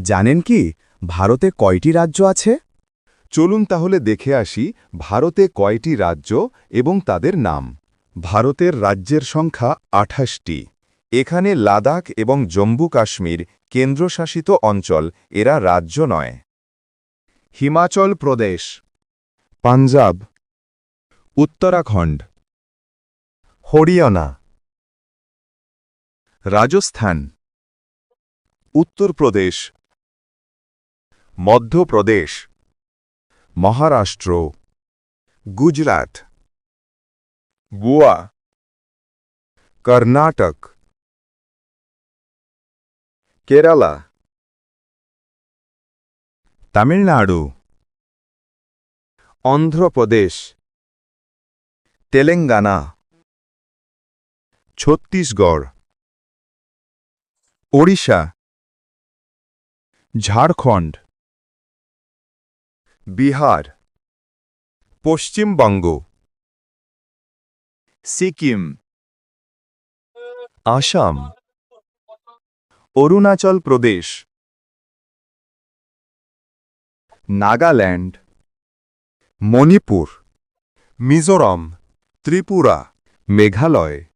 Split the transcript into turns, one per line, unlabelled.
জানেন কি, ভারতে কয়টি রাজ্য আছে?
চলুন তাহলে দেখে আসি ভারতে কয়টি রাজ্য এবং তাদের নাম। ভারতের রাজ্যের সংখ্যা আঠাশটি। এখানে লাদাখ এবং জম্মু কাশ্মীর কেন্দ্রশাসিত অঞ্চল, এরা রাজ্য নয়। হিমাচল প্রদেশ। পাঞ্জাব। উত্তরাখণ্ড। হরিয়ানা। রাজস্থান। উত্তরপ্রদেশ। মধ্যপ্রদেশ মহারাষ্ট্র গুজরাট গোয়া কর্ণাটক কেরালা তামিলনাড়ু অন্ধ্রপ্রদেশ তেলেঙ্গানা ছত্তিশগড় ওড়িশা ঝাড়খণ্ড। বিহার পশ্চিমবঙ্গ সিকিম আসাম অরুণাচল প্রদেশ নাগাল্যান্ড মণিপুর মিজোরাম ত্রিপুরা মেঘালয়।